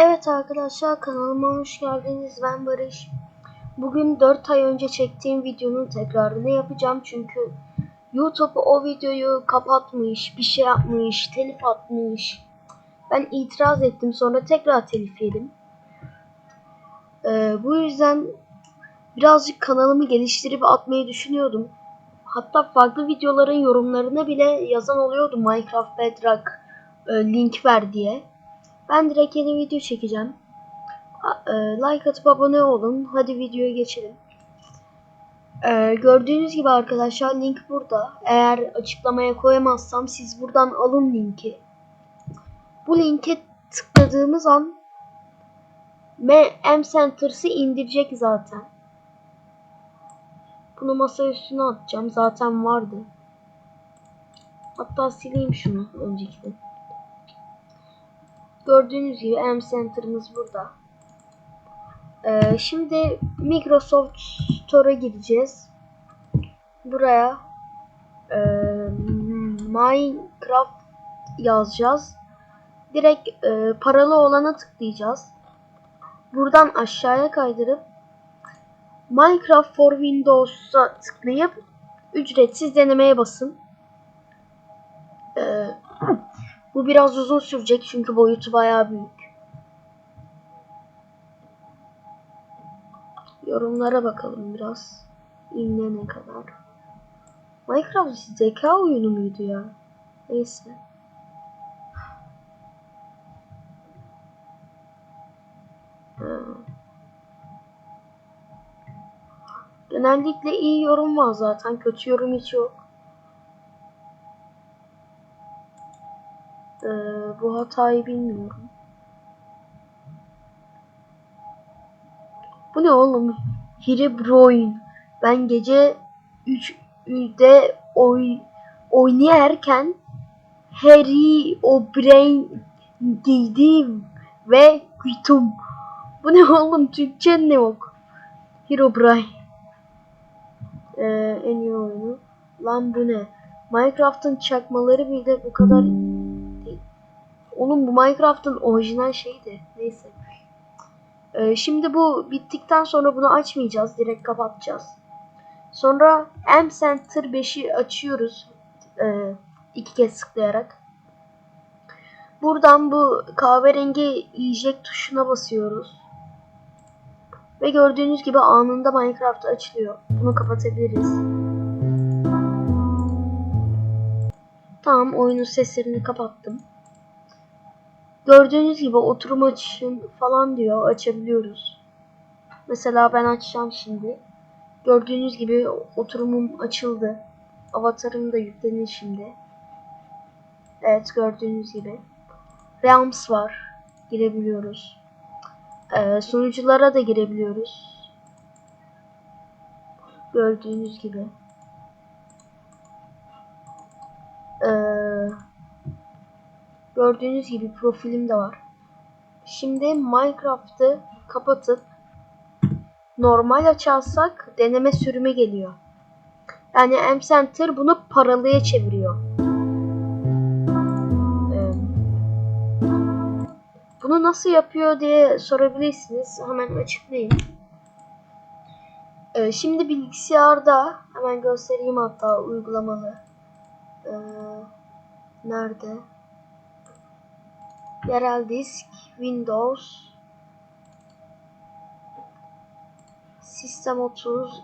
Evet arkadaşlar kanalıma hoş geldiniz. Ben Barış. Bugün 4 ay önce çektiğim videonun tekrarını yapacağım çünkü YouTube o videoyu kapatmış, bir şey yapmış, telif atmış. Ben itiraz ettim sonra tekrar telif yedim. Ee, bu yüzden birazcık kanalımı geliştirip atmayı düşünüyordum. Hatta farklı videoların yorumlarına bile yazan oluyordu Minecraft Bedrock e, link ver diye. Ben direkt yeni video çekeceğim. E, Like atıp abone olun. Hadi videoya geçelim. E, gördüğünüz gibi arkadaşlar link burada. Eğer açıklamaya koyamazsam siz buradan alın linki. Bu linke tıkladığımız an M Centers'ı indirecek zaten. Bunu masa üstüne atacağım. Zaten vardı. Hatta sileyim şunu öncekiden. Gördüğünüz gibi M Center'ımız burada. Ee, şimdi Microsoft Store'a gideceğiz. Buraya e, Minecraft yazacağız. Direkt e, paralı olana tıklayacağız. Buradan aşağıya kaydırıp Minecraft for Windows'a tıklayıp ücretsiz denemeye basın. Ee, bu biraz uzun sürecek çünkü boyutu bayağı büyük. Yorumlara bakalım biraz. İnne ne kadar. Minecraft zeka oyunu muydu ya? Neyse. Genellikle iyi yorum var zaten. Kötü yorum hiç yok. Bu hatayı bilmiyorum. Bu ne oğlum? Herobrine. Ben gece 3'de oy oynarken Harry O'Brien giydim ve gittim. Bu ne oğlum? Türkçe ne yok? Herobrine. Ee, en iyi oyunu. Lan bu ne? Minecraft'ın çakmaları bile bu kadar. Oğlum bu Minecraft'ın orijinal şeydi. Neyse. Ee, şimdi bu bittikten sonra bunu açmayacağız. Direkt kapatacağız. Sonra M Center 5'i açıyoruz. Ee, iki kez tıklayarak. Buradan bu kahverengi eject tuşuna basıyoruz. Ve gördüğünüz gibi anında Minecraft açılıyor. Bunu kapatabiliriz. Tamam oyunun seslerini kapattım. Gördüğünüz gibi oturum açın falan diyor. Açabiliyoruz. Mesela ben açacağım şimdi. Gördüğünüz gibi oturumum açıldı. Avatarım da yüklenir şimdi. Evet gördüğünüz gibi. Realms var. Girebiliyoruz. Ee, sunuculara da girebiliyoruz. Gördüğünüz gibi. Ee, gördüğünüz gibi profilim de var. Şimdi Minecraft'ı kapatıp normal açarsak deneme sürümü geliyor. Yani M-Center bunu paralıya çeviriyor. Ee, bunu nasıl yapıyor diye sorabilirsiniz. Hemen açıklayayım. Ee, şimdi bilgisayarda hemen göstereyim hatta uygulamalı. Ee, nerede? Yerel disk, Windows, Sistem 30.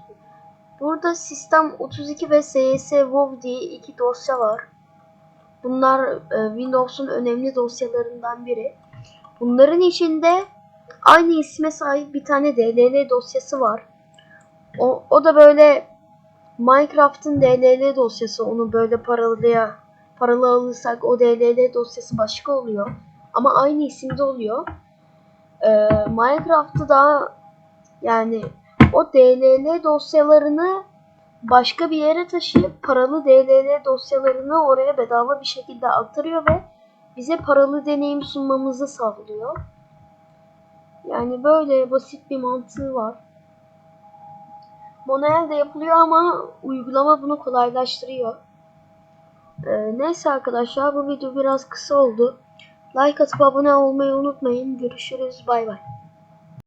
Burada Sistem 32 ve CS WoW diye iki dosya var. Bunlar e, Windows'un önemli dosyalarından biri. Bunların içinde aynı isme sahip bir tane DLL dosyası var. O, o da böyle Minecraft'ın DLL dosyası. Onu böyle paralıya paralı alırsak o DLL dosyası başka oluyor. Ama aynı isimde oluyor. Ee, Minecraft'ı da yani o DLL dosyalarını başka bir yere taşıyıp paralı DLL dosyalarını oraya bedava bir şekilde aktarıyor ve bize paralı deneyim sunmamızı sağlıyor. Yani böyle basit bir mantığı var. Monreal'de yapılıyor ama uygulama bunu kolaylaştırıyor. Ee, neyse arkadaşlar bu video biraz kısa oldu. Like atıp abone olmayı unutmayın. Görüşürüz. Bay bay.